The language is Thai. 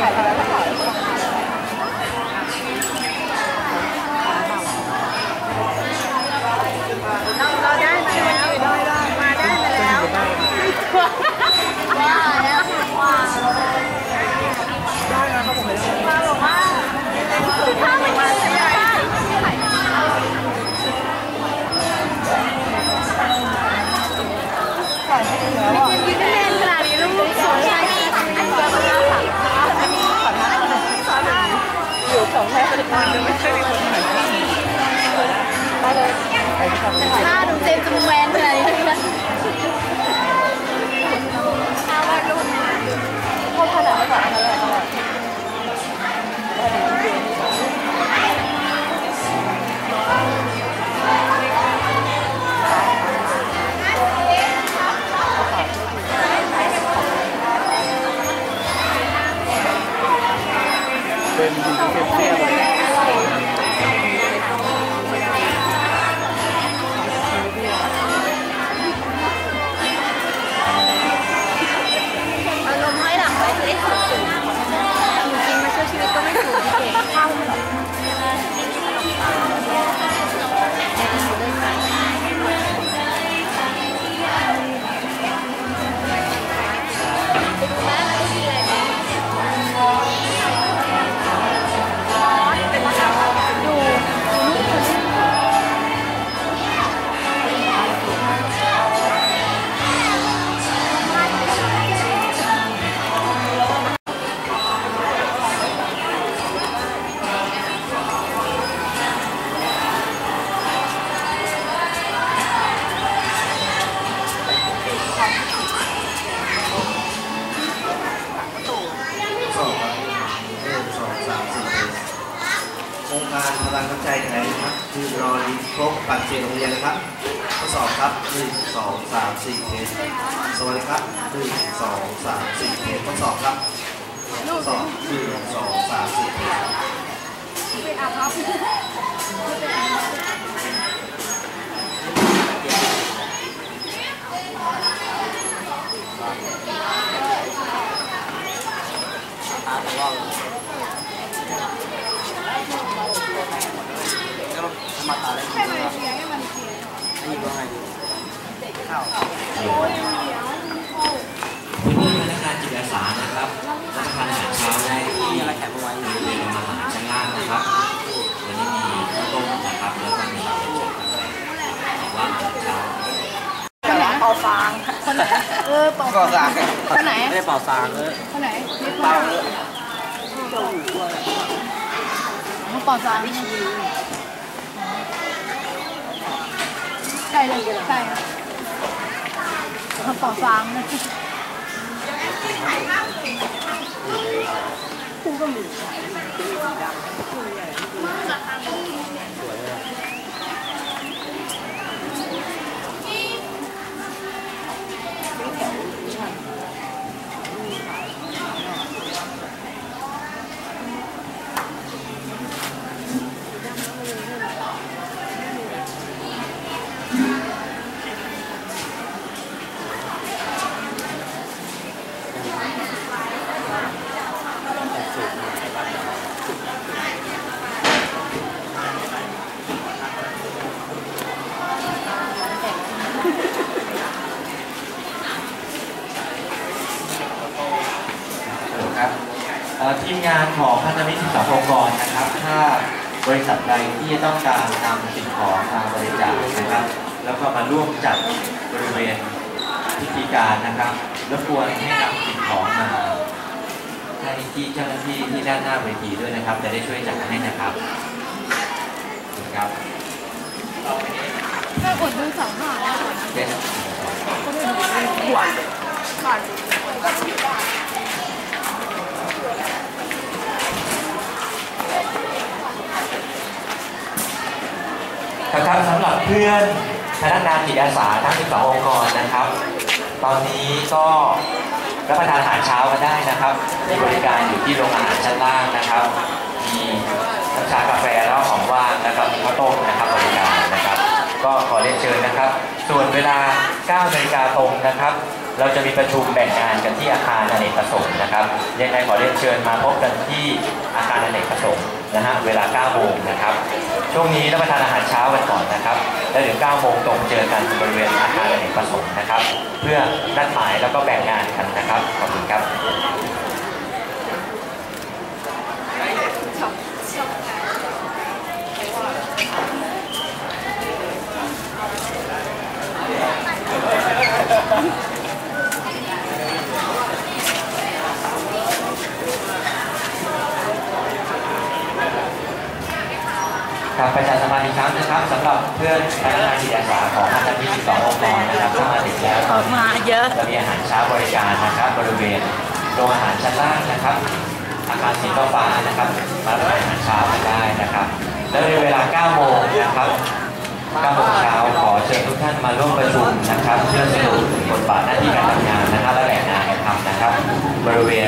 เรา เปัจเจกโรงเรียนนะครับข้อสอบครับหนึ่งสองสามสี่เทสสวัสดีครับหนึ่งสองสามสี่เทสข้อสอบครับข้อสอบหนึ่งสองสามสี่เทสตาตะล่อง ก็มาตาได้ให้มันเสียให้มันเสียอันนี้ก็ไงดีข้าววันนี้พนักงานจิตอาสานะครับรับประทานอาหารเช้าได้ที่มีอะไรแถมมาไว้บริเวณโรงอาหารชั้นล่างนะครับวันนี้มีข้าวต้มนะครับแล้วก็มีบอกว่าอาหารเช้าคนไหนเป่าฟางคนไหนเออเป่าก็สางคนไหนไม่ได้เป่าสางเลยคนไหนนี่เป่าเขาเป่าฟาง ใช่เลยใช่เขาเป่าฟางนะคู่ก็มี ทีมงานของพันธมิตรศึกษาองค์กรนะครับ ถ้าบริษัทใดที่ต้องการนำสิ่งของมาบริจาคนะครับ แล้วก็มาร่วมจัดบริเวณพิธีการนะครับรบกวนให้นำสิ่งของมาให้ที่เจ้าหน้าที่ที่ด้านหน้าเวทีด้วยนะครับ จะได้ช่วยจัดให้นะครับขอบคุณครับก็อดดูสองหน่อยเด็ด ครับสำหรับเพื่อนพนักงานจิตอาสาทั้ง 12 องค์กรนะครับ ตอนนี้ก็รับประทานอาหารเช้ากันได้นะครับ มีบริการอยู่ที่โรงอาหารชั้นล่างนะครับ มีน้ำชากาแฟแล้วของว่างนะครับมีข้าวต้มนะครับบริการนะครับ ก็ขอเรียนเชิญนะครับ ส่วนเวลา 9 นาฬิกาตรงนะครับ เราจะมีประชุมแบ่งงานกันที่อาคารอเนกประสงค์นะครับ ยังไงขอเรียนเชิญมาพบกันที่อาคารอเนกประสงค์นะฮะเวลา9โมงนะครับ ช่วงนี้รับประทานอาหารเช้ากันก่อนนะครับ แล้วเดี๋ยว9โมงตรงเจอกันบริเวณอาคารอเนกประสงค์นะครับ เพื่อนัดหมายแล้วก็แบ่งงานกันนะครับ ขอบคุณครับ ครับประชาสัมพันธ์อีกครั้งนะครับสำหรับเพื่อนพนักงานจิตอาสาของพันธมิตร12องค์กรนะครับถ้ามาถึงแล้วตอนนี้มาเยอะจะมีอาหารเช้าบริการนะครับบริเวณโรงอาหารชั้นล่างนะครับ อาคารสีฟ้าๆนะครับมารับประทานอาหารเช้ากันได้นะครับ แล้วในเวลา 9 โมงนะครับ9โมงเช้าขอเชิญทุกท่านมาร่วมประชุมนะครับ เพื่อสรุปบทบาทหน้าที่การทำงานนะครับและแบ่งงานกันทำนะครับ บริเวณ